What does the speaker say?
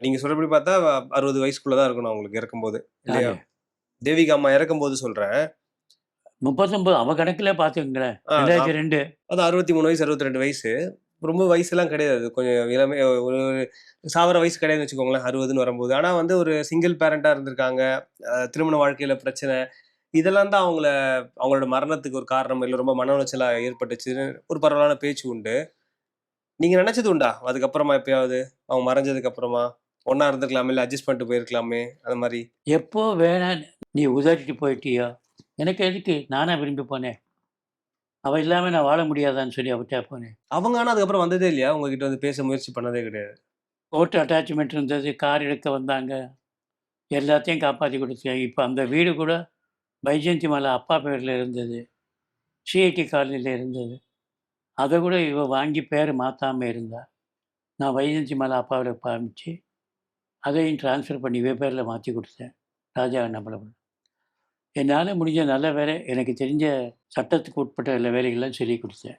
நீங்க சொல்றபடி பார்த்தா அறுபது வயசுக்குள்ள தான் இருக்கணும் அவங்களுக்கு இறக்கும்போது இல்லையா? தேவிகா அம்மா இறக்கும்போது சொல்றேன். முப்பத்தொன்பது அவ கணக்குல பார்த்துக்கங்களேன். ஆ, ரெண்டாயிரத்தி ரெண்டு. அது அறுபத்தி மூணு வயசு அறுபத்தி ரெண்டு வயசு. ரொம்ப வயசுலாம் கிடையாது. கொஞ்சம் இளமை ஒரு சாவர வயசு கிடையாதுன்னு வச்சுக்கோங்களேன் அறுபதுன்னு வரும்போது. ஆனால் வந்து ஒரு சிங்கிள் பேரண்டாக இருந்திருக்காங்க. திருமண வாழ்க்கையில் பிரச்சனை. இதெல்லாம் தான் அவங்கள அவங்களோட மரணத்துக்கு ஒரு காரணம் இல்லை ரொம்ப மன உளைச்சலாக ஏற்பட்டுச்சுன்னு ஒரு பரவலான பேச்சு உண்டு. நீங்கள் நினச்சது உண்டா? அதுக்கப்புறமா எப்பயாவது? அவங்க மறைஞ்சதுக்கு அப்புறமா ஒன்றா இருந்திருக்கலாமே இல்லை அட்ஜஸ்ட் பண்ணிட்டு போயிருக்கலாமே அந்த மாதிரி. எப்போ வேணாம் நீ உதறிட்டு போயிட்டியோ? எனக்கு எதுக்கு? நானா விரும்பி போனேன். அவள் இல்லாமல் நான் வாழ முடியாதான்னு சொல்லி அவர்கிட்ட போனேன். அவங்க ஆனால் அதுக்கப்புறம் வந்ததே இல்லையா? உங்ககிட்ட வந்து பேச முயற்சி பண்ணதே கிடையாது. ஓட்டு அட்டாச்மெண்ட் இருந்தது கார் எடுக்க வந்தாங்க. எல்லாத்தையும் காப்பாற்றி கொடுத்தேன் இப்போ அந்த வீடு கூட பைஜெயந்தி மலை அப்பா பேரில் இருந்தது. சிஐடி காலனியில் இருந்தது. அதை கூட இவ வாங்கி பேர் மாற்றாமல் இருந்தா நான் வைஜெயந்தி மலை அப்பாவில் காமிச்சு அதையும் ட்ரான்ஸ்ஃபர் பண்ணி இவ பேரில் மாற்றி கொடுத்தேன் ராஜா அண்ணாமலை என்னால் முடிஞ்ச நல்ல வேலை எனக்கு தெரிஞ்ச சட்டத்துக்கு உட்பட்ட எல்லா வேலைகள்லாம் சொல்லி கொடுத்தேன்.